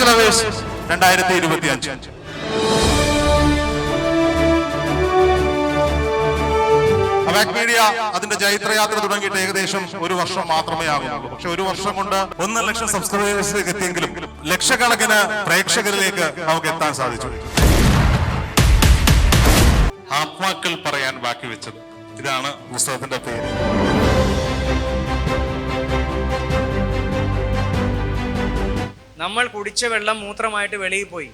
Spiritual hours രണ്ടായിരത്തി ഇരുപത്തി അഞ്ച് മീഡിയ അതിന്റെ ജൈത്രയാത്ര തുടങ്ങിയിട്ട് ഏകദേശം ഒരു വർഷം മാത്രമേ ആകുന്നുള്ളൂ. പക്ഷെ ഒരു വർഷം കൊണ്ട് ഒന്നര ലക്ഷം സബ്സ്ക്രൈബേഴ്സിലേക്ക് എത്തിയെങ്കിലും ലക്ഷക്കണക്കിന് പ്രേക്ഷകരിലേക്ക് നമുക്ക് എത്താൻ സാധിച്ചു. ആത്മാക്കൾ പറയാൻ ബാക്കി വെച്ചത്. ഇതാണ് പുസ്തകത്തിന്റെ പേര്. നമ്മൾ കുടിച്ച വെള്ളം മൂത്രമായിട്ട് വെളിയിൽ പോയി.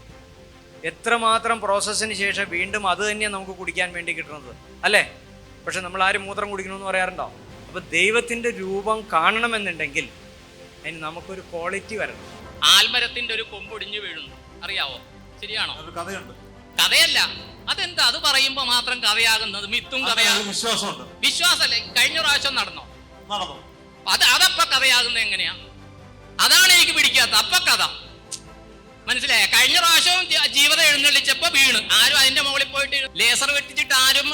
എത്രമാത്രം പ്രോസസ്സിന് ശേഷം വീണ്ടും അത് തന്നെയാണ് നമുക്ക് കുടിക്കാൻ വേണ്ടി കിട്ടുന്നത്. അല്ലേ? പക്ഷെ നമ്മൾ ആരും മൂത്രം കുടിക്കണമെന്ന് പറയാറുണ്ടോ? അപ്പോൾ ദൈവത്തിന്റെ രൂപം കാണണമെന്നുണ്ടെങ്കിൽ അതിന് നമുക്കൊരു ക്വാളിറ്റി വരണം. ആൽമരത്തിന്റെ ഒരു കൊമ്പൊടിഞ്ഞു വീഴുന്നു. അറിയാവോ? ശരിയാണോ? കഥയുണ്ട്. കഥയല്ല. അതെന്താ? അത് പറയുമ്പോ മാത്രം കഥയാകുന്നത് മിത്തും കഥയാകും വിശ്വാസമുണ്ട്. വിശ്വാസല്ലേ? കഴിഞ്ഞ പ്രാവശ്യം നടന്നോ? നടന്നു. അത് അതപ്പ കഥയാകുന്നത് എങ്ങനെയാ? അതാണ് എനിക്ക് പിടിക്കാത്ത അപ്പ മനസ്സിലായ? കഴിഞ്ഞ പ്രാവശ്യം ജീവിതം എഴുന്നള്ളിച്ചപ്പോ വീണ്. ആരും അതിന്റെ മുകളിൽ പോയിട്ട് ലേസർ വെട്ടിച്ചിട്ട് ആരും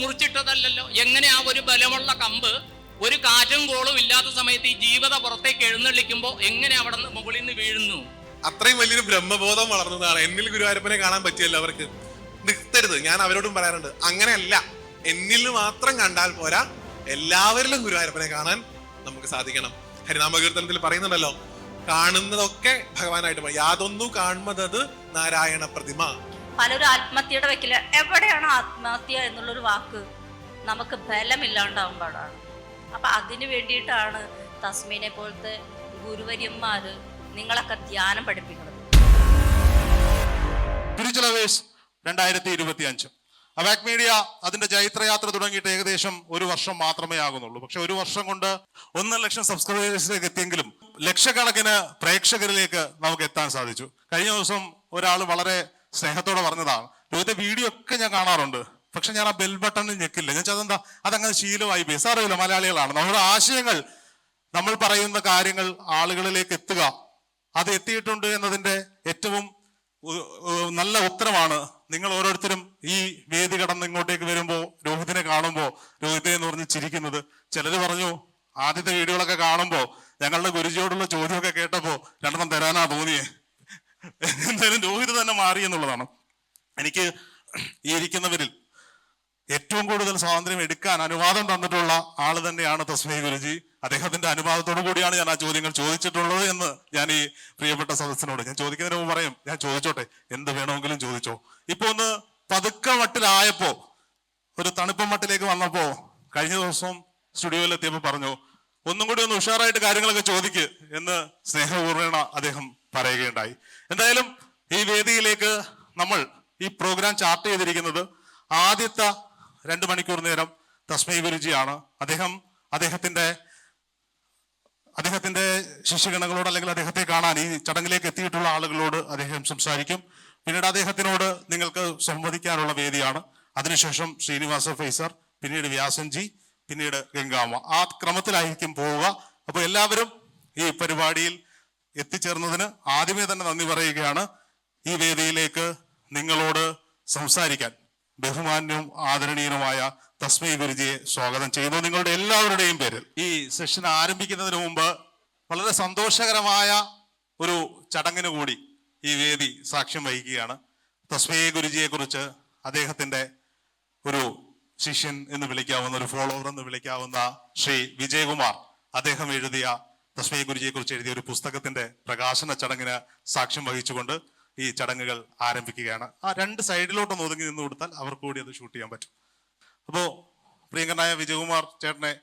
മുറിച്ചിട്ടതല്ലോ എങ്ങനെ ആ ഒരു ബലമുള്ള കമ്പ് ഒരു കാറ്റും കോളും ഇല്ലാത്ത സമയത്ത് ഈ ജീവിത പുറത്തേക്ക് എഴുന്നള്ളിക്കുമ്പോ എങ്ങനെ അവിടെ നിന്ന് മുകളിൽ നിന്ന് വീഴുന്നു? അത്രയും വലിയൊരു ബ്രഹ്മബോധം വളർന്നതാണ്. എന്നിൽ ഗുരുവായൂരപ്പനെ കാണാൻ പറ്റിയല്ലോ അവർക്ക്. നിർത്തരുത്. ഞാൻ അവരോടും പറയാറുണ്ട്. അങ്ങനെയല്ല. എന്നിൽ മാത്രം കണ്ടാൽ പോരാ എല്ലാവരിലും ഗുരുവായൂരപ്പനെ കാണാൻ നമുക്ക് സാധിക്കണം. ഹരിനാമ കീർത്തനത്തിൽ പറയുന്നുണ്ടല്ലോ കാണുന്നതൊക്കെ ഭഗവാനായിട്ട്. യാതൊന്നു കാണുന്നത് നാരായണ പ്രതിമ. പലരും ആത്മഹത്യയുടെ വെക്കില്ല എവിടെയാണ് ആത്മഹത്യ എന്നുള്ളൊരു വാക്ക് നമുക്ക് ബലമില്ലാണ്ടാവുമ്പോഴാണ് അപ്പൊ അതിനു വേണ്ടിയിട്ടാണ് തസ്മീനെ പോലത്തെ ഗുരുവര്യന്മാര് നിങ്ങളൊക്കെ ധ്യാനം പഠിപ്പിക്കുന്നത്. രണ്ടായിരത്തി ഇരുപത്തി അഞ്ച് അവാക് മീഡിയ അതിന്റെ ജൈത്രയാത്ര തുടങ്ങിയിട്ട് ഏകദേശം ഒരു വർഷം മാത്രമേ ആകുന്നുള്ളൂ. പക്ഷെ ഒരു വർഷം കൊണ്ട് ഒന്നര ലക്ഷം സബ്സ്ക്രൈബേഴ്സിലേക്ക് എത്തിയെങ്കിലും ലക്ഷക്കണക്കിന് പ്രേക്ഷകരിലേക്ക് നമുക്ക് എത്താൻ സാധിച്ചു. കഴിഞ്ഞ ദിവസം ഒരാൾ വളരെ സ്നേഹത്തോടെ പറഞ്ഞതാണ് രോഹിത്തെ വീഡിയോ ഒക്കെ ഞാൻ കാണാറുണ്ട്. പക്ഷെ ഞാൻ ആ ബെൽ ബട്ടൺ ഞെക്കില്ല. ഞാൻ അതെന്താ? അതങ്ങനെ ശീലമായി പോയി. മലയാളികളാണ്. നമ്മുടെ ആശയങ്ങൾ നമ്മൾ പറയുന്ന കാര്യങ്ങൾ ആളുകളിലേക്ക് എത്തുക. അത് എത്തിയിട്ടുണ്ട് എന്നതിന്റെ ഏറ്റവും നല്ല ഉത്തരമാണ്. നിങ്ങൾ ഓരോരുത്തരും ഈ വേദി കടന്ന് ഇങ്ങോട്ടേക്ക് വരുമ്പോൾ രോഹിതിനെ കാണുമ്പോൾ രോഹിതെ എന്ന് പറഞ്ഞ് ചിരിക്കുന്നത്. ചിലര് പറഞ്ഞു ആദ്യത്തെ വീഡിയോകളൊക്കെ കാണുമ്പോൾ ഞങ്ങളുടെ ഗുരുജിയോടുള്ള ചോദ്യമൊക്കെ കേട്ടപ്പോൾ രണ്ടെണ്ണം തരാനാ തോന്നിയേ. എന്തായാലും രോഹിത് തന്നെ മാറി എന്നുള്ളതാണ്. എനിക്ക് ഈ ഇരിക്കുന്നവരിൽ ഏറ്റവും കൂടുതൽ സ്വാതന്ത്ര്യം എടുക്കാൻ അനുവാദം തന്നിട്ടുള്ള ആൾ തന്നെയാണ് തസ്മീ ഗുരുജി. അദ്ദേഹത്തിന്റെ അനുവാദത്തോടു കൂടിയാണ് ഞാൻ ആ ചോദ്യങ്ങൾ ചോദിച്ചിട്ടുള്ളത് എന്ന് ഞാൻ ഈ പ്രിയപ്പെട്ട സദസ്സിനോട് ഞാൻ ചോദിക്കുന്നതിന് മുമ്പ് പറയും. ഞാൻ ചോദിച്ചോട്ടെ എന്ത് വേണമെങ്കിലും ചോദിച്ചോ. ഇപ്പൊ ഒന്ന് പതുക്ക മട്ടിലായപ്പോ ഒരു തണുപ്പ് മട്ടിലേക്ക് വന്നപ്പോ കഴിഞ്ഞ ദിവസം സ്റ്റുഡിയോയിൽ എത്തിയപ്പോൾ പറഞ്ഞു ഒന്നും കൂടി ഒന്ന് ഉഷാറായിട്ട് കാര്യങ്ങളൊക്കെ ചോദിക്ക് എന്ന് സ്നേഹപൂർവേണ അദ്ദേഹം പറയുകയുണ്ടായി. എന്തായാലും ഈ വേദിയിലേക്ക് നമ്മൾ ഈ പ്രോഗ്രാം ചാർട്ട് ചെയ്തിരിക്കുന്നത് ആദ്യത്തെ രണ്ട് മണിക്കൂർ നേരം തസ്മൈ ഗുരുജിയാണ് അദ്ദേഹം അദ്ദേഹത്തിന്റെ അദ്ദേഹത്തിന്റെ ശിഷ്യഗണങ്ങളോട് അല്ലെങ്കിൽ അദ്ദേഹത്തെ കാണാൻ ഈ ചടങ്ങിലേക്ക് എത്തിയിട്ടുള്ള ആളുകളോട് അദ്ദേഹം സംസാരിക്കും. പിന്നീട് അദ്ദേഹത്തിനോട് നിങ്ങൾക്ക് സംവദിക്കാനുള്ള വേദിയാണ്. അതിനുശേഷം ശ്രീനിവാസ ഫൈസർ പിന്നീട് വ്യാസൻജി പിന്നീട് ഗംഗാമ്മ. ആ ക്രമത്തിലായിരിക്കും പോവുക. അപ്പോൾ എല്ലാവരും ഈ പരിപാടിയിൽ എത്തിച്ചേർന്നതിന് ആദ്യമേ തന്നെ നന്ദി പറയുകയാണ്. ഈ വേദിയിലേക്ക് നിങ്ങളോട് സംസാരിക്കാൻ. ബഹുമാന്യവും ആദരണീയനുമായ തസ്മൈ ഗുരുജിയെ സ്വാഗതം ചെയ്യുന്നു. നിങ്ങളുടെ എല്ലാവരുടെയും പേരിൽ. ഈ സെഷൻ ആരംഭിക്കുന്നതിന് മുമ്പ് വളരെ സന്തോഷകരമായ ഒരു ചടങ്ങിന് കൂടി ഈ വേദി സാക്ഷ്യം വഹിക്കുകയാണ്. തസ്മൈ ഗുരുജിയെ കുറിച്ച് അദ്ദേഹത്തിന്റെ ഒരു ശിഷ്യൻ എന്ന് വിളിക്കാവുന്ന ഒരു ഫോളോവർ എന്ന് വിളിക്കാവുന്ന ശ്രീ വിജയകുമാർ അദ്ദേഹം എഴുതിയ തസ്മൈ ഗുരുജിയെ കുറിച്ച് എഴുതിയ ഒരു പുസ്തകത്തിന്റെ പ്രകാശന ചടങ്ങിന് സാക്ഷ്യം വഹിച്ചുകൊണ്ട് ഈ ചടങ്ങുകൾ ആരംഭിക്കുകയാണ്. ആ രണ്ട് സൈഡിലോട്ടൊന്ന് ഒതുങ്ങി നിന്ന് കൊടുത്താൽ അവർക്ക് കൂടി അത് ഷൂട്ട് ചെയ്യാൻ പറ്റും. അപ്പോൾ പ്രിയങ്കരനായ വിജയകുമാർ ചേട്ടനെ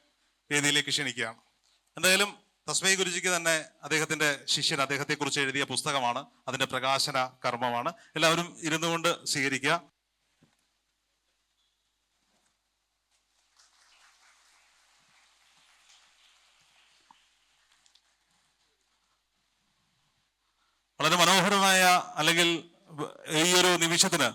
വേദിയിലേക്ക് ക്ഷണിക്കുകയാണ്. എന്തായാലും തസ്മൈ ഗുരുജിക്ക് തന്നെ അദ്ദേഹത്തിന്റെ ശിഷ്യൻ അദ്ദേഹത്തെക്കുറിച്ച് എഴുതിയ പുസ്തകമാണ്. അതിന്റെ പ്രകാശന കർമ്മമാണ്. എല്ലാവരും ഇരുന്നു കൊണ്ട് സ്വീകരിക്കുക. വളരെ മനോഹരമായ അല്ലെങ്കിൽ ഈ ഒരു നിമിഷത്തിന്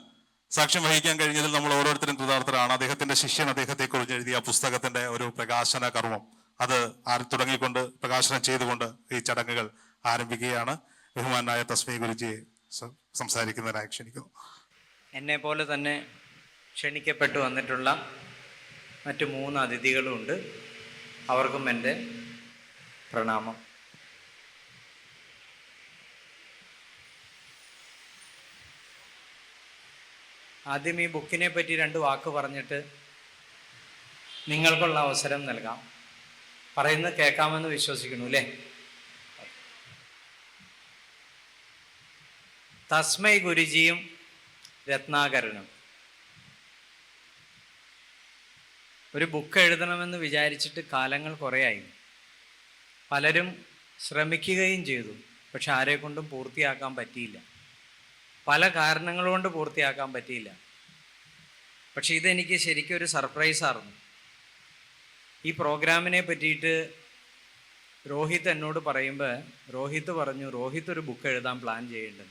സാക്ഷ്യം വഹിക്കാൻ കഴിഞ്ഞതിൽ നമ്മൾ ഓരോരുത്തരും കൃതാർത്ഥരാണ്. അദ്ദേഹത്തിന്റെ ശിഷ്യൻ അദ്ദേഹത്തെ കുറിച്ച് എഴുതിയ പുസ്തകത്തിന്റെ ഒരു പ്രകാശന കർമ്മം. അത് തുടങ്ങിക്കൊണ്ട് പ്രകാശനം ചെയ്തുകൊണ്ട് ഈ ചടങ്ങുകൾ ആരംഭിക്കുകയാണ്. ബഹുമാനായ തസ്മി ഗുരുജിയെ സംസാരിക്കുന്നതിനായി ക്ഷണിക്കുന്നു. എന്നെ പോലെ തന്നെ ക്ഷണിക്കപ്പെട്ടു വന്നിട്ടുള്ള മറ്റു മൂന്ന് അതിഥികളുമുണ്ട് അവർക്കും എന്റെ പ്രണാമം. ആദ്യം ഈ ബുക്കിനെ പറ്റി രണ്ട് വാക്ക് പറഞ്ഞിട്ട് നിങ്ങൾക്കുള്ള അവസരം നൽകാം. പറയുന്നത് കേൾക്കാമെന്ന് വിശ്വസിക്കുന്നു അല്ലേ? തസ്മൈ ഗുരുജിയും രത്നാകരനും. ഒരു ബുക്ക് എഴുതണമെന്ന് വിചാരിച്ചിട്ട് കാലങ്ങൾ കുറേയായി. പലരും ശ്രമിക്കുകയും ചെയ്തു പക്ഷെ ആരെക്കൊണ്ടും പൂർത്തിയാക്കാൻ പറ്റിയില്ല. പല കാരണങ്ങൾ കൊണ്ട് പൂർത്തിയാക്കാൻ പറ്റിയില്ല. പക്ഷെ ഇതെനിക്ക് ശരിക്കും ഒരു സർപ്രൈസായിരുന്നു ഈ പ്രോഗ്രാമിനെ പറ്റിയിട്ട് രോഹിത് എന്നോട് പറയുമ്പോൾ രോഹിത് പറഞ്ഞു രോഹിത് ഒരു ബുക്ക് എഴുതാൻ പ്ലാൻ ചെയ്യേണ്ടത്.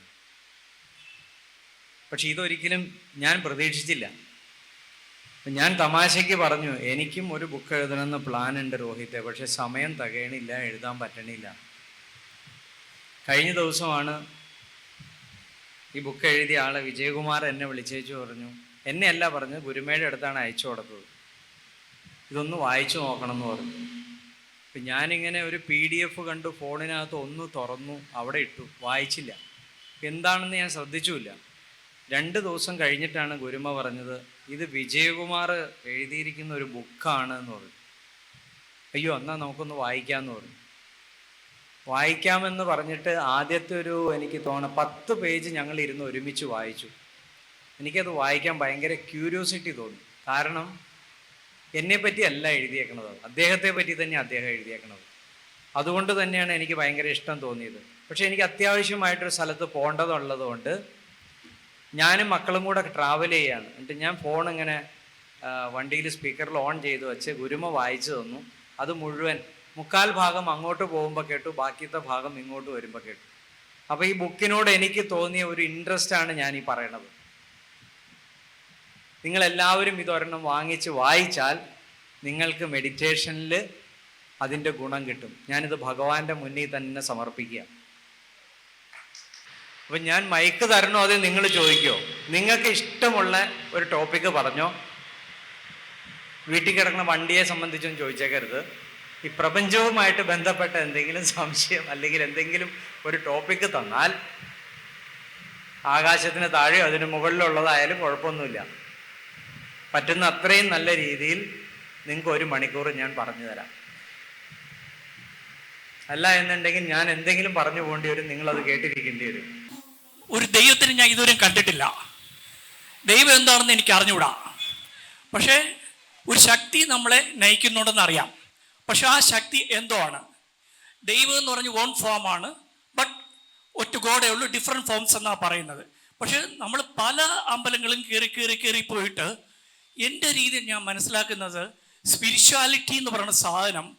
പക്ഷെ ഇതൊരിക്കലും ഞാൻ പ്രതീക്ഷിച്ചില്ല. ഞാൻ തമാശയ്ക്ക് പറഞ്ഞു എനിക്കും ഒരു ബുക്ക് എഴുതണമെന്ന് പ്ലാൻ ഉണ്ട് രോഹിത്തെ പക്ഷെ സമയം തകയണില്ല എഴുതാൻ പറ്റണില്ല. കഴിഞ്ഞ ദിവസമാണ് ഈ ബുക്ക് എഴുതിയ ആളെ വിജയകുമാർ എന്നെ വിളിച്ചേച്ചു പറഞ്ഞു. എന്നെയല്ല പറഞ്ഞു ഗുരുമേയുടെ അടുത്താണ് അയച്ചു കൊടുത്തത്. ഇതൊന്ന് വായിച്ചു നോക്കണം എന്ന് പറഞ്ഞു. അപ്പം ഞാനിങ്ങനെ ഒരു പി ഡി എഫ് കണ്ടു ഫോണിനകത്ത് ഒന്ന് തുറന്നു അവിടെ ഇട്ടു. വായിച്ചില്ല. എന്താണെന്ന് ഞാൻ ശ്രദ്ധിച്ചുമില്ല രണ്ട് ദിവസം കഴിഞ്ഞിട്ടാണ് ഗുരുമ പറഞ്ഞത് ഇത് വിജയകുമാർ എഴുതിയിരിക്കുന്ന ഒരു ബുക്കാണ് എന്ന് പറഞ്ഞു. അയ്യോ എന്നാൽ നമുക്കൊന്ന് വായിക്കാമെന്ന് പറഞ്ഞു. വായിക്കാമെന്ന് പറഞ്ഞിട്ട് ആദ്യത്തെ ഒരു എനിക്ക് തോന്നുന്നു പത്ത് പേജ് ഞങ്ങൾ ഇരുന്ന് ഒരുമിച്ച് വായിച്ചു. എനിക്കത് വായിക്കാൻ ഭയങ്കര ക്യൂരിയോസിറ്റി തോന്നി. കാരണം എന്നെ പറ്റി അല്ല എഴുതിയേക്കണത്. അദ്ദേഹത്തെ പറ്റി തന്നെ അദ്ദേഹം എഴുതിയേക്കണത്. അതുകൊണ്ട് തന്നെയാണ് എനിക്ക് ഭയങ്കര ഇഷ്ടം തോന്നിയത്. പക്ഷേ എനിക്ക് അത്യാവശ്യമായിട്ടൊരു സ്ഥലത്ത് പോകേണ്ടതുള്ളത് കൊണ്ട് ഞാനും മക്കളും കൂടെ ട്രാവൽ ചെയ്യാണ്. എന്നിട്ട് ഞാൻ ഫോൺ ഇങ്ങനെ വണ്ടിയിൽ സ്പീക്കറിൽ ഓൺ ചെയ്ത് വെച്ച് ഗുരുമ വായിച്ചു തന്നു. അത് മുഴുവൻ മുക്കാൽ ഭാഗം അങ്ങോട്ട് പോകുമ്പോൾ കേട്ടു ബാക്കിയത്തെ ഭാഗം ഇങ്ങോട്ട് വരുമ്പോൾ കേട്ടു. അപ്പോൾ ഈ ബുക്കിനോട് എനിക്ക് തോന്നിയ ഒരു ഇൻട്രസ്റ്റ് ആണ് ഞാൻ ഈ പറയണത്. നിങ്ങൾ എല്ലാവരും ഇതൊരെണ്ണം വാങ്ങിച്ച് വായിച്ചാൽ നിങ്ങൾക്ക് മെഡിറ്റേഷനിൽ അതിന്റെ ഗുണം കിട്ടും. ഞാനിത് ഭഗവാന്റെ മുന്നിൽ തന്നെ സമർപ്പിക്കുക. അപ്പം ഞാൻ മൈക്ക് തരണോ അത് നിങ്ങൾ ചോദിക്കോ? നിങ്ങൾക്ക് ഇഷ്ടമുള്ള ഒരു ടോപ്പിക്ക് പറഞ്ഞോ? വീട്ടിൽ കിടക്കുന്ന വണ്ടിയെ സംബന്ധിച്ചൊന്നും ചോദിച്ചേക്കരുത്. ഈ പ്രപഞ്ചവുമായിട്ട് ബന്ധപ്പെട്ട എന്തെങ്കിലും സംശയം അല്ലെങ്കിൽ എന്തെങ്കിലും ഒരു ടോപ്പിക്ക് തന്നാൽ ആകാശത്തിന് താഴെയോ അതിന് മുകളിലുള്ളതായാലും കുഴപ്പമൊന്നുമില്ല. പറ്റുന്ന അത്രയും നല്ല രീതിയിൽ നിങ്ങൾക്ക് ഒരു മണിക്കൂർ ഞാൻ പറഞ്ഞു തരാം. അല്ല എന്നുണ്ടെങ്കിൽ ഞാൻ എന്തെങ്കിലും പറഞ്ഞു പോകേണ്ടി വരും നിങ്ങൾ അത് കേട്ടിരിക്കേണ്ടി വരും. ഒരു ദൈവത്തിന് ഞാൻ ഇതുവരെ കണ്ടിട്ടില്ല. ദൈവം എന്താണെന്ന് എനിക്ക് അറിഞ്ഞുകൂടാ. പക്ഷേ ഒരു ശക്തി നമ്മളെ നയിക്കുന്നുണ്ടെന്ന് അറിയാം. പക്ഷെ ആ ശക്തി എന്തോ ആണ്. ദൈവം എന്ന് പറഞ്ഞ് വൺ ഫോമാണ് ബട്ട് ഒറ്റ ഗോഡേ ഉള്ളൂ ഡിഫറെന്റ് ഫോംസ് എന്നാണ് പറയുന്നത്. പക്ഷെ നമ്മൾ പല അമ്പലങ്ങളും കയറി കയറി കയറി പോയിട്ട് എന്റെ രീതിയിൽ ഞാൻ മനസ്സിലാക്കുന്നത് സ്പിരിച്വാലിറ്റി എന്ന് പറയുന്ന സാധനം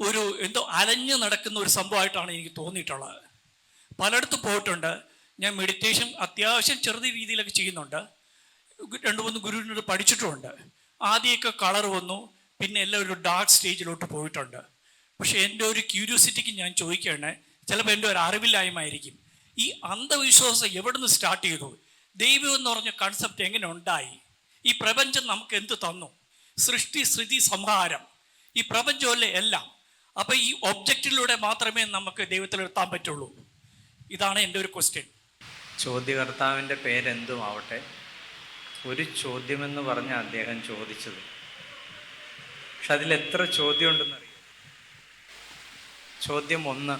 ഒരു എന്തോ അലഞ്ഞു നടക്കുന്ന ഒരു സംഭവമായിട്ടാണ് എനിക്ക് തോന്നിയിട്ടുള്ളത്. പലയിടത്ത് പോയിട്ടുണ്ട്. ഞാൻ മെഡിറ്റേഷൻ അത്യാവശ്യം ചെറിയ രീതിയിലൊക്കെ ചെയ്യുന്നുണ്ട്. രണ്ട് മൂന്ന് ഗുരുവിനോട് പഠിച്ചിട്ടുമുണ്ട്. ആദ്യമൊക്കെ കളർ വന്നു. പിന്നെ എല്ലാം ഒരു ഡാർക്ക് സ്റ്റേജിലോട്ട് പോയിട്ടുണ്ട്. പക്ഷെ എന്റെ ഒരു ക്യൂരിയോസിറ്റിക്ക് ഞാൻ ചോദിക്കുകയാണ് ചിലപ്പോൾ എന്റെ ഒരു അറിവില്ലായ്മ ആയിരിക്കും ഈ അന്ധവിശ്വാസം എവിടെ നിന്ന് സ്റ്റാർട്ട് ചെയ്തു? ദൈവം എന്ന് പറഞ്ഞ കൺസെപ്റ്റ് എങ്ങനെ ഉണ്ടായി? ഈ പ്രപഞ്ചം നമുക്ക് എന്ത് തന്നു? സൃഷ്ടി സ്ഥിതി സംഹാരം. ഈ പ്രപഞ്ചമല്ലേ എല്ലാം? അപ്പോൾ ഈ ഒബ്ജക്റ്റിലൂടെ മാത്രമേ നമുക്ക് ദൈവത്തിലെത്താൻ പറ്റുള്ളൂ. ഇതാണ് എന്റെ ഒരു ക്വസ്റ്റ്യൻ ചോദ്യകർത്താവിന്റെ പേരെന്തും ആവട്ടെ ഒരു ചോദ്യമെന്ന് പറഞ്ഞ അദ്ദേഹം ചോദിച്ചത്. പക്ഷെ അതിൽ എത്ര ചോദ്യം ഉണ്ടെന്നറിയോ ചോദ്യം ഒന്ന്.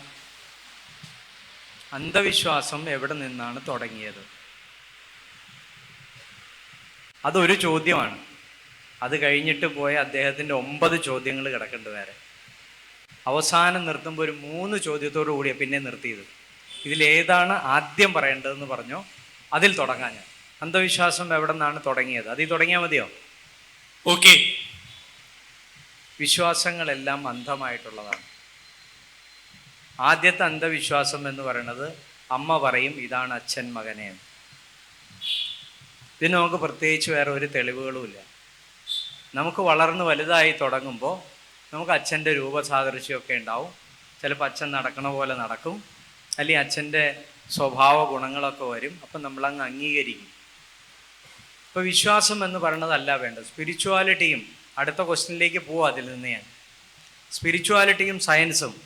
അന്ധവിശ്വാസം എവിടെ നിന്നാണ് തുടങ്ങിയത്? അതൊരു ചോദ്യമാണ്. അത് കഴിഞ്ഞിട്ട് പോയ അദ്ദേഹത്തിന്റെ ഒമ്പത് ചോദ്യങ്ങൾ കിടക്കേണ്ട വേറെ. അവസാനം നിർത്തുമ്പോൾ ഒരു മൂന്ന് ചോദ്യത്തോടു കൂടിയാണ് പിന്നെ നിർത്തിയത്. ഇതിലേതാണ് ആദ്യം പറയേണ്ടതെന്ന് പറഞ്ഞോ? അതിൽ തുടങ്ങാൻ അന്ധവിശ്വാസം എവിടെ നിന്നാണ് തുടങ്ങിയത്? അതിൽ തുടങ്ങിയാൽ മതിയോ? ഓക്കെ. വിശ്വാസങ്ങളെല്ലാം അന്ധമായിട്ടുള്ളതാണ്. ആദ്യത്തെ അന്ധവിശ്വാസം എന്ന് പറയുന്നത് അമ്മ പറയും ഇതാണ് അച്ഛൻ മകനെ. ഇതിന് നമുക്ക് പ്രത്യേകിച്ച് വേറെ ഒരു തെളിവുകളുമില്ല നമുക്ക് വളർന്ന് വലുതായി തുടങ്ങുമ്പോൾ നമുക്ക് അച്ഛന്റെ രൂപസാദൃശ്യമൊക്കെ ഉണ്ടാവും. ചിലപ്പോൾ അച്ഛൻ നടക്കണ പോലെ നടക്കും. അല്ലെങ്കിൽ അച്ഛന്റെ സ്വഭാവ ഗുണങ്ങളൊക്കെ വരും. അപ്പം നമ്മളങ്ങ് അംഗീകരിക്കും. ഇപ്പോൾ വിശ്വാസം എന്ന് പറയുന്നതല്ല വേണ്ടത്. സ്പിരിച്വാലിറ്റിയും അടുത്ത ക്വസ്റ്റ്യനിലേക്ക് പോവാം അതിൽ നിന്ന് ഞാൻ. സ്പിരിച്വാലിറ്റിയും സയൻസും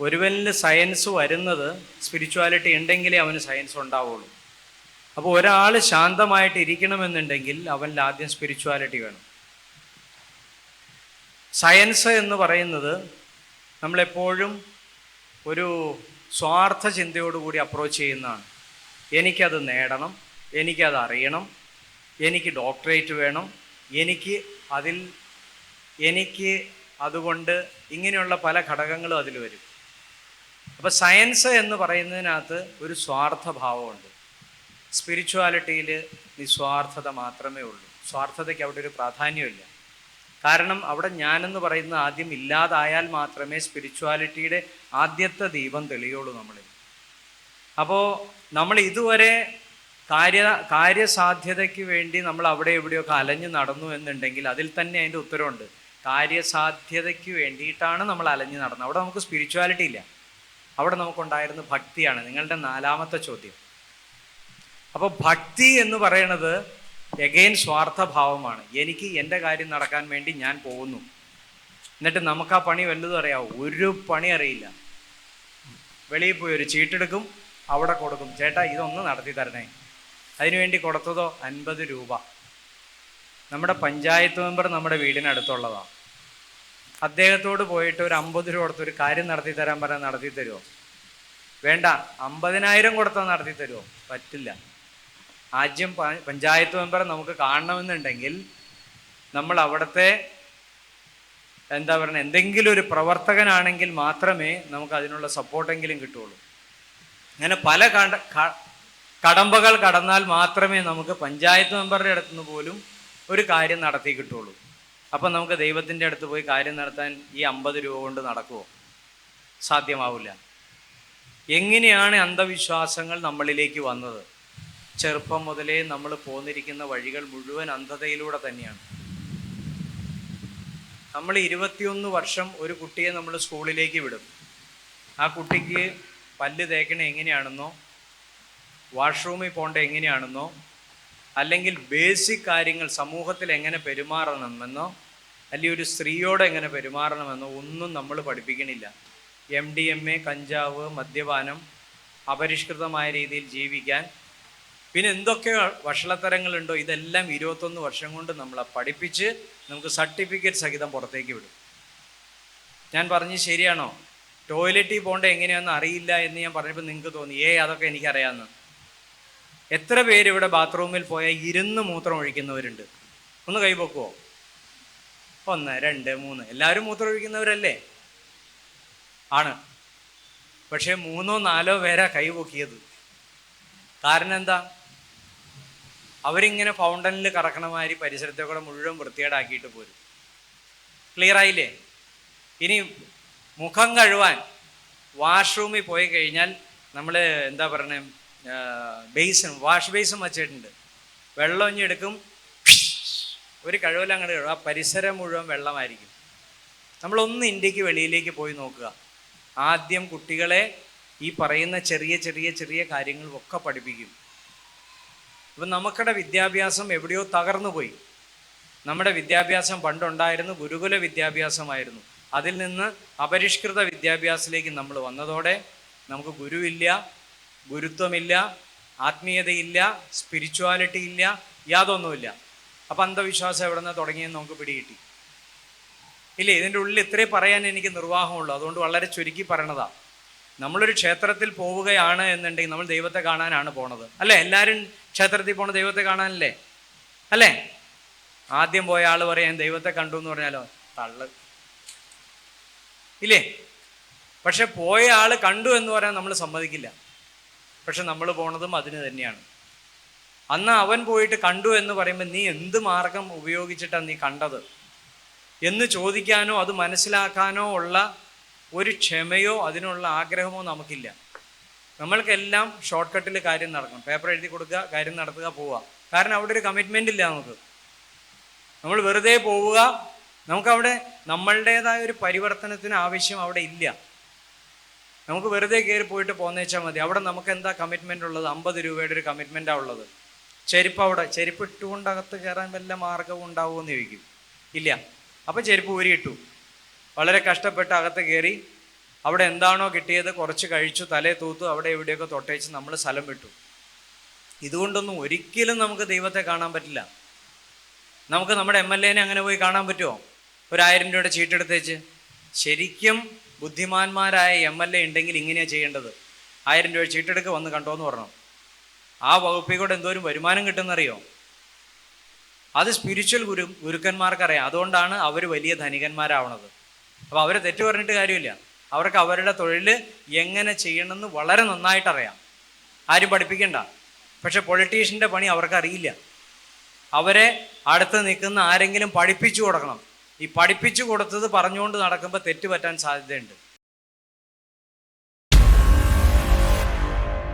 ഒരുവനിൽ സയൻസ് വരുന്നത് സ്പിരിച്വാലിറ്റി ഉണ്ടെങ്കിലേ അവന് സയൻസ് ഉണ്ടാവുള്ളൂ. അപ്പോൾ ഒരാൾ ശാന്തമായിട്ട് ഇരിക്കണമെന്നുണ്ടെങ്കിൽ അവനിൽ ആദ്യം സ്പിരിച്വാലിറ്റി വേണം. സയൻസ് എന്ന് പറയുന്നത് നമ്മളെപ്പോഴും ഒരു സ്വാർത്ഥ ചിന്തയോടുകൂടി അപ്രോച്ച് ചെയ്യുന്നതാണ്. എനിക്കത് നേടണം എനിക്കത് അറിയണം എനിക്ക് ഡോക്ടറേറ്റ് വേണം എനിക്ക് അതിൽ എനിക്ക് അതുകൊണ്ട് ഇങ്ങനെയുള്ള പല ഘടകങ്ങളും അതിൽ വരും. അപ്പോൾ സയൻസ് എന്ന് പറയുന്നതിനകത്ത് ഒരു സ്വാർത്ഥ ഭാവമുണ്ട് സ്പിരിച്വാലിറ്റിയിൽ നിസ്വാർത്ഥത മാത്രമേ ഉള്ളൂ. സ്വാർത്ഥതയ്ക്ക് അവിടെ ഒരു പ്രാധാന്യമില്ല. കാരണം അവിടെ ഞാനെന്ന് പറയുന്ന ആദ്യം ഇല്ലാതായാൽ മാത്രമേ സ്പിരിച്വാലിറ്റിയുടെ ആദ്യത്തെ ദീപം തെളിയുള്ളൂ നമ്മളിൽ. അപ്പോൾ നമ്മൾ ഇതുവരെ കാര്യ കാര്യസാധ്യതയ്ക്ക് വേണ്ടി നമ്മൾ അവിടെ എവിടെയൊക്കെ അലഞ്ഞു നടന്നു എന്നുണ്ടെങ്കിൽ അതിൽ തന്നെ അതിന്റെ ഉത്തരവുണ്ട്. കാര്യസാധ്യതയ്ക്ക് വേണ്ടിയിട്ടാണ് നമ്മൾ അലഞ്ഞു നടന്നത്. അവിടെ നമുക്ക് സ്പിരിച്വാലിറ്റി ഇല്ല. അവിടെ നമുക്കുണ്ടായിരുന്ന ഭക്തിയാണ്. നിങ്ങളുടെ നാലാമത്തെ ചോദ്യം. അപ്പോൾ ഭക്തി എന്ന് പറയുന്നത് എഗെയിൻ സ്വാർത്ഥഭാവമാണ്. എനിക്ക് എന്റെ കാര്യം നടക്കാൻ വേണ്ടി ഞാൻ പോകുന്നു. എന്നിട്ട് നമുക്ക് ആ പണി വല്ലതും അറിയാവും? ഒരു പണി അറിയില്ല. വെളിയിൽ പോയി ഒരു ചീട്ടെടുക്കും അവിടെ കൊടുക്കും. ചേട്ടാ ഇതൊന്ന് നടത്തി തരണേ. അതിനുവേണ്ടി കൊടുത്തതോ അൻപത് രൂപ. നമ്മുടെ പഞ്ചായത്ത് മെമ്പർ നമ്മുടെ വീടിനടുത്തുള്ളതാണ് അദ്ദേഹത്തോട് പോയിട്ട് ഒരു അമ്പത് രൂപ കൊടുത്ത് ഒരു കാര്യം നടത്തി തരാൻ പറഞ്ഞാൽ നടത്തി തരുമോ വേണ്ട അമ്പതിനായിരം കൊടുത്താൽ നടത്തി തരുമോ പറ്റില്ല. ആദ്യം പഞ്ചായത്ത് മെമ്പറെ നമുക്ക് കാണണമെന്നുണ്ടെങ്കിൽ നമ്മൾ അവിടുത്തെ എന്താ പറയുക എന്തെങ്കിലും ഒരു പ്രവർത്തകനാണെങ്കിൽ മാത്രമേ നമുക്ക് അതിനുള്ള സപ്പോർട്ടെങ്കിലും കിട്ടുള്ളൂ അങ്ങനെ പല കടമ്പകൾ കടന്നാൽ മാത്രമേ നമുക്ക് പഞ്ചായത്ത് മെമ്പറുടെ അടുത്ത് നിന്ന് പോലും ഒരു കാര്യം നടത്തി കിട്ടുള്ളൂ. അപ്പം നമുക്ക് ദൈവത്തിന്റെ അടുത്ത് പോയി കാര്യം നടത്താൻ ഈ അമ്പത് രൂപ കൊണ്ട് നടക്കുമോ സാധ്യമാവില്ല. എങ്ങനെയാണ് അന്ധവിശ്വാസങ്ങൾ നമ്മളിലേക്ക് വന്നത്? ചെറുപ്പം മുതലേ നമ്മൾ പോന്നിരിക്കുന്ന വഴികൾ മുഴുവൻ അന്ധതയിലൂടെ തന്നെയാണ്. നമ്മൾ ഇരുപത്തിയൊന്ന് വർഷം ഒരു കുട്ടിയെ നമ്മൾ സ്കൂളിലേക്ക് വിടും. ആ കുട്ടിക്ക് പല്ല് തേക്കണ എങ്ങനെയാണെന്നോ വാഷ്റൂമിൽ പോകേണ്ട എങ്ങനെയാണെന്നോ അല്ലെങ്കിൽ ബേസിക് കാര്യങ്ങൾ സമൂഹത്തിൽ എങ്ങനെ പെരുമാറണമെന്നോ അല്ലെങ്കിൽ ഒരു സ്ത്രീയോട് എങ്ങനെ പെരുമാറണമെന്നോ ഒന്നും നമ്മൾ പഠിപ്പിക്കണില്ല. എം ഡി എം എ കഞ്ചാവ് മദ്യപാനം അപരിഷ്കൃതമായ രീതിയിൽ ജീവിക്കാൻ പിന്നെ എന്തൊക്കെ വഷളത്തരങ്ങളുണ്ടോ ഇതെല്ലാം ഇരുപത്തൊന്ന് വർഷം കൊണ്ട് നമ്മളെ പഠിപ്പിച്ച് നമുക്ക് സർട്ടിഫിക്കറ്റ് സഹിതം പുറത്തേക്ക് വിടും. ഞാൻ പറഞ്ഞ് ശരിയാണോ? ടോയ്ലറ്റിൽ പോകേണ്ട എങ്ങനെയാണെന്ന് അറിയില്ല എന്ന് ഞാൻ പറഞ്ഞപ്പോൾ നിങ്ങൾക്ക് തോന്നി. ഏ അതൊക്കെ എനിക്കറിയാമെന്ന്. എത്ര പേര് ഇവിടെ ബാത്റൂമിൽ പോയാൽ ഇരുന്ന് മൂത്രം ഒഴിക്കുന്നവരുണ്ട്? ഒന്ന് കൈപൊക്കുവോ ഒന്ന് രണ്ട് മൂന്ന്. എല്ലാവരും മൂത്രം ഒഴിക്കുന്നവരല്ലേ? ആണ്. പക്ഷേ മൂന്നോ നാലോ പേരാ കൈ പൊക്കിയത്. കാരണം എന്താ? അവരിങ്ങനെ ഫൗണ്ടനിൽ കറക്കണ മാതിരി പരിസരത്തെ കൂടെ മുഴുവൻ വൃത്തികേടാക്കിയിട്ട് പോരും. ക്ലിയർ ആയില്ലേ? ഇനി മുഖം കഴുവാൻ വാഷ്റൂമിൽ പോയി കഴിഞ്ഞാൽ നമ്മൾ എന്താ പറയണേ? ബേസിൻ വാഷ് ബേസിൻ വച്ചിട്ടുണ്ട്. വെള്ളം ഇനി എടുക്കും. ഒരു കഴിവില്ല അങ്ങോട്ട് കഴിവ് ആ പരിസരം മുഴുവൻ വെള്ളമായിരിക്കും. നമ്മളൊന്ന് ഇന്ത്യയ്ക്ക് വെളിയിലേക്ക് പോയി നോക്കുക. ആദ്യം കുട്ടികളെ ഈ പറയുന്ന ചെറിയ ചെറിയ ചെറിയ കാര്യങ്ങളൊക്കെ പഠിപ്പിക്കും. ഇപ്പം നമുക്കടെ വിദ്യാഭ്യാസം എവിടെയോ തകർന്നു പോയി. നമ്മുടെ വിദ്യാഭ്യാസം പണ്ടുണ്ടായിരുന്നു ഗുരുകുല വിദ്യാഭ്യാസമായിരുന്നു. അതിൽ നിന്ന് അപരിഷ്കൃത വിദ്യാഭ്യാസത്തിലേക്ക് നമ്മൾ വന്നതോടെ നമുക്ക് ഗുരുവില്ല ഗുരുത്വമില്ല ആത്മീയതയില്ല സ്പിരിച്വാലിറ്റി ഇല്ല യാതൊന്നുമില്ല. അപ്പം അന്ധവിശ്വാസം എവിടെ നിന്ന് തുടങ്ങിയെന്ന് നമുക്ക് പിടികിട്ടി. ഇല്ല? ഇതിന്റെ ഉള്ളിൽ ഇത്രേ പറയാൻ എനിക്ക് നിർവാഹമുള്ളൂ. അതുകൊണ്ട് വളരെ ചുരുക്കി പറയണതാ. നമ്മളൊരു ക്ഷേത്രത്തിൽ പോവുകയാണ് എന്നുണ്ടെങ്കിൽ നമ്മൾ ദൈവത്തെ കാണാനാണ് പോണത്. അല്ലേ? എല്ലാവരും ക്ഷേത്രത്തിൽ പോണ ദൈവത്തെ കാണാനല്ലേ? അല്ലേ? ആദ്യം പോയ ആൾ പറയാൻ ദൈവത്തെ കണ്ടു എന്ന് പറഞ്ഞാലോ? തള്ള്. ഇല്ലേ? പക്ഷെ പോയ ആൾ കണ്ടു എന്ന് പറയാൻ നമ്മൾ സമ്മതിക്കില്ല. പക്ഷെ നമ്മൾ പോണതും അതിന് തന്നെയാണ്. അന്ന് അവൻ പോയിട്ട് കണ്ടു എന്ന് പറയുമ്പോൾ നീ എന്ത് മാർഗം ഉപയോഗിച്ചിട്ടാണ് നീ കണ്ടത്? എന്ന് ചോദിക്കാനോ അത് മനസ്സിലാക്കാനോ ഉള്ള ഒരു ക്ഷമയോ അതിനുള്ള ആഗ്രഹമോ നമുക്കില്ല. നമ്മൾക്കെല്ലാം ഷോർട്ട് കട്ടിൽ കാര്യം നടക്കണം. പേപ്പർ എഴുതി കൊടുക്കുക കാര്യം നടത്തുക പോവുക. കാരണം അവിടെ ഒരു കമ്മിറ്റ്മെന്റ് ഇല്ല നമുക്ക്. നമ്മൾ വെറുതെ പോവുക. നമുക്കവിടെ നമ്മളുടേതായ ഒരു പരിവർത്തനത്തിന് ആവശ്യം അവിടെ ഇല്ല. നമുക്ക് വെറുതെ കയറി പോയിട്ട് പോന്നേച്ചാൽ മതി. അവിടെ നമുക്ക് എന്താ കമ്മിറ്റ്മെന്റ് ഉള്ളത്? അമ്പത് രൂപയുടെ ഒരു കമ്മിറ്റ്മെന്റാണ് ഉള്ളത്. ചെരുപ്പ് അവിടെ ചെരുപ്പ് ഇട്ടുകൊണ്ട് അകത്ത് കയറാൻ വല്ല മാർഗവും ഉണ്ടാവുമോ എന്ന് ചോദിക്കും. ഇല്ല. അപ്പോൾ ചെരുപ്പ് ഊരിയിട്ടു. വളരെ കഷ്ടപ്പെട്ട് അകത്ത് കയറി അവിടെ എന്താണോ കിട്ടിയത് കുറച്ച് കഴിച്ചു തലേ തൂത്തു അവിടെ എവിടെയൊക്കെ തൊട്ടേച്ച് നമ്മൾ സ്ഥലം വിട്ടു. ഇതുകൊണ്ടൊന്നും ഒരിക്കലും നമുക്ക് ദൈവത്തെ കാണാൻ പറ്റില്ല. നമുക്ക് നമ്മുടെ എം എൽ എനെ അങ്ങനെ പോയി കാണാൻ പറ്റുമോ ഒരായിരം രൂപയുടെ ചീട്ടെടുത്തേച്ച്. ശരിക്കും ബുദ്ധിമാന്മാരായ എം എൽ എ ഉണ്ടെങ്കിൽ ഇങ്ങനെയാണ് ചെയ്യേണ്ടത്. ആയിരം രൂപ ചീട്ടെടുക്ക് വന്ന് കണ്ടോ എന്ന് പറഞ്ഞു. ആ വകുപ്പിൽ കൂടെ എന്തോരം വരുമാനം കിട്ടുന്നറിയോ? അത് സ്പിരിച്വൽ ഗുരു ഗുരുക്കന്മാർക്കറിയാം. അതുകൊണ്ടാണ് അവർ വലിയ ധനികന്മാരാവണത്. അപ്പോൾ അവരെ തെറ്റു പറഞ്ഞിട്ട് കാര്യമില്ല. അവർക്ക് അവരുടെ തൊഴിൽ എങ്ങനെ ചെയ്യണമെന്ന് വളരെ നന്നായിട്ടറിയാം. ആരും പഠിപ്പിക്കണ്ട. പക്ഷെ പൊളിറ്റീഷ്യന്റെ പണി അവർക്കറിയില്ല. അവരെ അടുത്ത് നിൽക്കുന്ന ആരെങ്കിലും പഠിപ്പിച്ചു കൊടുക്കണം. ഈ പഠിപ്പിച്ചു കൊടുത്തത് പറഞ്ഞുകൊണ്ട് നടക്കുമ്പോൾ തെറ്റ് പറ്റാൻ സാധ്യതയുണ്ട്.